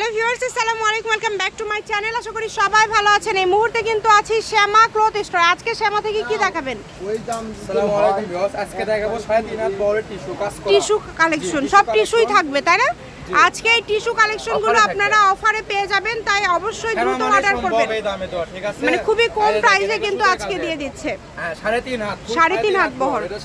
Hello viewers আসসালামু আলাইকুম welcome back to my channel আশা করি সবাই ভালো আছেন। এই মুহূর্তে কিন্তু আছি শ্যামা ক্লথ স্টোর আজকে শ্যামা থেকে কি দেখাবেন? আসসালামু আলাইকুম ভিউয়ার্স আজকে দেখাবো সাড়ে তিন হাত বড় টিস্যু কাজ করা। টিস্যু কালেকশন সব টিস্যুই থাকবে তাই না? আজকে এই টিস্যু কালেকশনগুলো Offer এ আপনারা অফারে পেয়ে যাবেন তাই অবশ্যই দ্রুত মানে অর্ডার করবেন। ঠিক আছে? মানে খুবই কম প্রাইসে কিন্তু আজকে দিয়ে দিচ্ছে। হ্যাঁ, সাড়ে তিন হাত। full সাড়ে তিন হাত বহর। এটা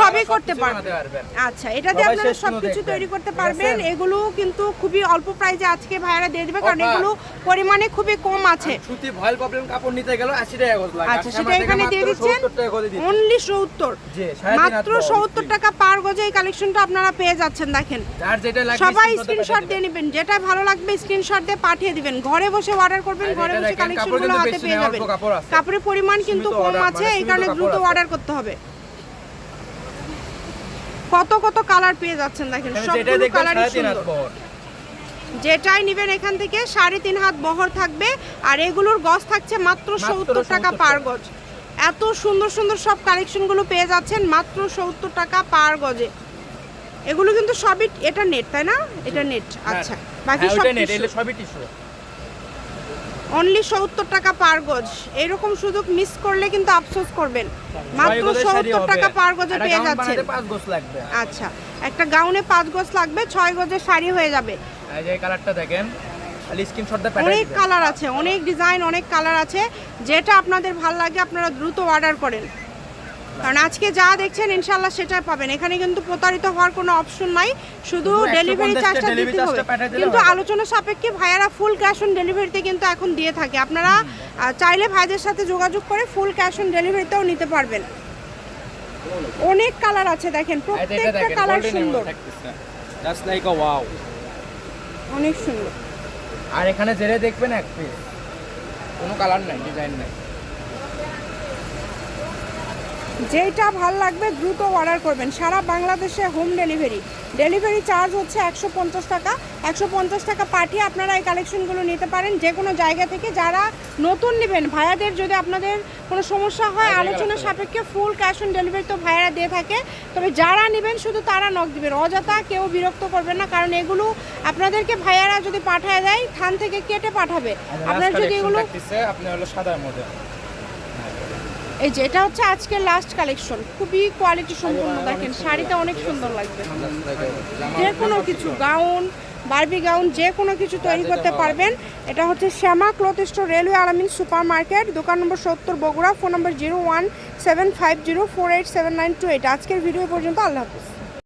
সবই করতে পারবেন। আচ্ছা এটা দিয়ে আপনারা সবকিছু তৈরি করতে পারবেন। এগুলো কিন্তু খুবই অল্প প্রাইসে আজকে ভাইয়ারা দিয়ে দিবে কারণ এগুলো পরিমাণে খুবই কম আছে। সুতি ভয়েল প্রবলেম কাপড় নিতে গেল 80 টাকা গজ লাগে। আচ্ছা সেটা এখানে দিয়ে দিচ্ছেন 70। অনলি সত্তর। জি, সাড়ে তিন হাত মাত্র বহর, সত্তর জি। টাকা পার গজে এই কালেকশনটা আপনারা পেয়ে যাচ্ছেন দেখেন। যার যেটা লাগবে সবাই স্ক্রিনশট দিয়ে। নেবেন যেটা ভালো লাগবে স্ক্রিনশট দিয়ে পাঠিয়ে দিবেন। ঘরে বসে অর্ডার করবেন ঘরে বসে কালেকশনগুলো হাতে পেয়ে যাবেন। কাপড়ের পরিমাণ কিন্তু কম আছে মানে এই কারণে দ্রুত অর্ডার করতে হবে। কত কত কালার পেয়ে যাচ্ছেন দেখেন সবগুলো কালারই সুন্দর। যেটাই নেবেন এখান থেকে সাড়ে তিন হাত বহর থাকবে আর এগুলোর গজ থাকছে মাত্র সত্তর টাকা পার গজ। এত সুন্দর সুন্দর সব কালেকশনগুলো পেয়ে যাচ্ছেন মাত্র সত্তর টাকা পার গজে। এগুলো কিন্তু সবই এটা নেট তাই না? এটা নেট আচ্ছা বাকি হ্যাঁ, সব সবই টিস্যু অনলি সত্তর টাকা পার গজ। এরকম সুযোগ মিস করলে কিন্তু আফসোস করবেন। মাত্র সত্তর টাকা পার গজে পেয়ে যাচ্ছেন। আচ্ছা একটা গাউনে পাঁচ গজ লাগবে ছয় গজের শাড়ি হয়ে যাবে। এই যে কালারটা দেখেন অনেক কালার আছে অনেক ডিজাইন অনেক কালার আছে। যেটা আপনাদের ভালো লাগে আপনারা দ্রুত অর্ডার করেন। কারণ আজকে যা দেখছেন ইনশাল্লাহ সেটাই পাবেন। এখানে কিন্তু প্রতারিত হওয়ার কোনো অপশন নাই। শুধু ডেলিভারি চার্জটা দিতে হবে। কিন্তু আলোচনা সাপেক্ষে ভাইয়ারা ফুল ক্যাশ অন ডেলিভারিতে কিন্তু এখন দিয়ে থাকে। আপনারা চাইলে ভাইদের সাথে যোগাযোগ করে ফুল ক্যাশ অন ডেলিভারিতেও নিতে পারবেন। অনেক কালার আছে দেখেন প্রত্যেকটা কালার সুন্দর। জাস্ট লাইক আ ওয়াও অনেক সুন্দর। আর এখানে জেরে দেখবেন এক পিস কোনো কালার নাই ডিজাইন নাই। যেটা ভালো লাগবে দ্রুত অর্ডার করবেন। সারা বাংলাদেশে হোম ডেলিভারি ডেলিভারি চার্জ হচ্ছে একশো পঞ্চাশ টাকা। একশো পঞ্চাশ টাকা পাঠিয়ে আপনারা এই কালেকশনগুলো নিতে পারেন যে কোনো জায়গা থেকে। যারা নতুন নেবেন ভাইয়াদের যদি আপনাদের কোনো সমস্যা হয় ভাইয়া আলোচনা সাপেক্ষে ফুল ক্যাশ অন ডেলিভারি তো ভাইয়ারা দিয়ে থাকে। তবে যারা নেবেন শুধু তারা নক দেবেন। অযথা কেউ বিরক্ত করবেন না কারণ এগুলো আপনাদেরকে ভাইয়ারা যদি পাঠায় দেয় থান থেকে কেটে পাঠাবে। আপনার যদি এগুলো আপনি হলো সাদার মধ্যে এই যে, এটা হচ্ছে আজকের লাস্ট কালেকশন খুবই কোয়ালিটি সম্পূর্ণ দেখেন, শাড়িটা অনেক সুন্দর লাগবে। যে কোনো কিছু গাউন বার্বি গাউন যে কোনো কিছু তৈরি করতে পারবেন। এটা হচ্ছে Shyama cloth store, railway Alamin super market দোকান নম্বর সত্তর, বগুড়া, ফোন নম্বর zero one seven five zero four eight seven nine two eight আজকের ভিডিও পর্যন্ত। আল্লাহ হাফিজ।